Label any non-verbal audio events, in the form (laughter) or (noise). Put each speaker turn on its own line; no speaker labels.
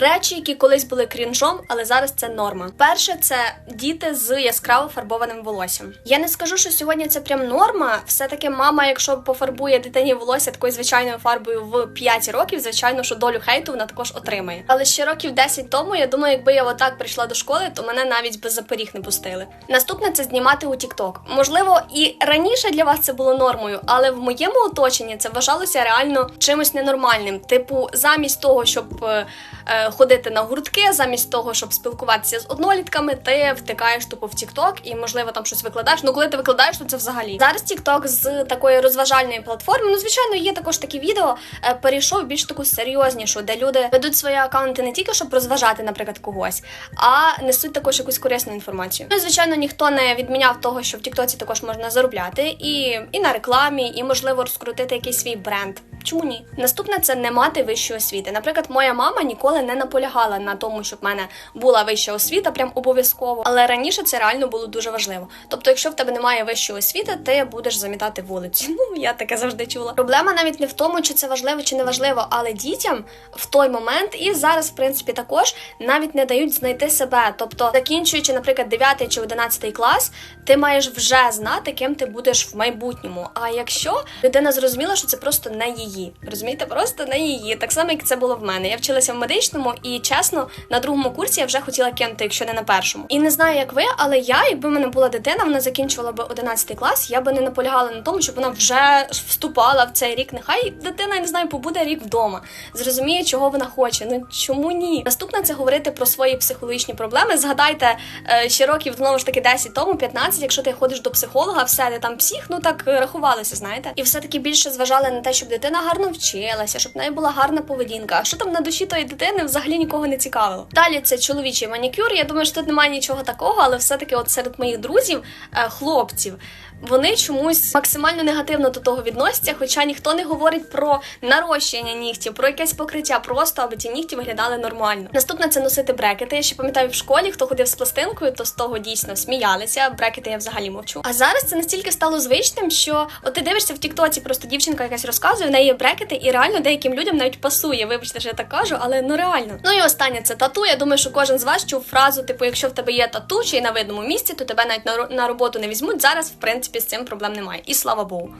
Речі, які колись були крінжом, але зараз це норма. Перше, це діти з яскраво фарбованим волоссям. Я не скажу, що сьогодні це прям норма. Все таки мама, якщо пофарбує дитині волосся такою звичайною фарбою в 5 років, звичайно, що долю хейту вона також отримає. Але ще років 10 тому, я думаю, якби я отак прийшла до школи, то мене навіть без запоріг не пустили. Наступне це знімати у TikTok. Можливо, і раніше для вас це було нормою, але в моєму оточенні це вважалося реально чимось ненормальним. Типу, замість того, щоб е, ходити на гуртки, замість того, щоб спілкуватися з однолітками, ти втикаєш тупо в TikTok і, можливо, там щось викладаєш. Ну, коли ти викладаєш, то це взагалі. Зараз TikTok з такої розважальної платформи, ну, звичайно, є також такі відео, е, перейшов більш таку серйознішу, де люди ведуть свої акаунти не тільки щоб розважати, наприклад, когось, а несуть також якусь корисну інформацію. Ну, звичайно, ніхто не відміняв того, що в Тіктоці також можна заробляти і, і на рекламі, і можливо розкрутити якийсь свій бренд. Чому ні? Наступне це не мати вищої освіти. Наприклад, моя мама ніколи не наполягала на тому, щоб в мене була вища освіта, прям обов'язково. Але раніше це реально було дуже важливо. Тобто, якщо в тебе немає вищої освіти, ти будеш замітати вулицю. (laughs) Ну я таке завжди чула. Проблема навіть не в тому, чи це важливо чи не важливо, але дітям в той момент і зараз, в принципі, також навіть не дають знайти себе. Тобто, закінчуючи, наприклад, 9 чи 11 клас, ти маєш вже знати, ким ти будеш в майбутньому. А якщо людина зрозуміла, що це просто не її, розумієте, просто не її. Так само, як це було в мене. Я вчилася в медичному, і чесно, на другому курсі я вже хотіла кинути, якщо не на першому. І не знаю, як ви, але я, якби в мене була дитина, вона закінчувала би 11 клас, я би не наполягала на тому, щоб вона вже вступала в цей рік. Нехай дитина, я не знаю, побуде рік вдома, зрозуміє, чого вона хоче. Ну чому ні? Наступне це говорити про свої психологічні проблеми. Згадайте е, ще років знову ж таки 10 тому, 15, якщо ти ходиш до психолога, все ти там псих, ну так е, рахувалося, знаєте, і все таки більше зважали на те, щоб дитина гарно вчилася, щоб в неї була гарна поведінка. А що там на душі тої дитини взагалі нікого не цікавило. Далі це чоловічий манікюр. Я думаю, що тут немає нічого такого, але все-таки, от серед моїх друзів, е, хлопців. Вони чомусь максимально негативно до того відносяться, хоча ніхто не говорить про нарощення нігтів, про якесь покриття, просто аби ці нігті виглядали нормально. Наступне це носити брекети. Я ще пам'ятаю в школі, хто ходив з пластинкою, то з того дійсно сміялися. Брекети я взагалі мовчу. А зараз це настільки стало звичним, що от ти дивишся в Тіктоці, просто дівчинка якась розказує, в неї є брекети, і реально деяким людям навіть пасує. Вибачте, що я так кажу, але ну реально. Ну і останнє це тату. Я думаю, що кожен з вас чув фразу, типу, якщо в тебе є тату чи на видному місці, то тебе навіть на ро- на роботу не візьмуть. Зараз, в принципі, з цим проблем немає. І слава Богу.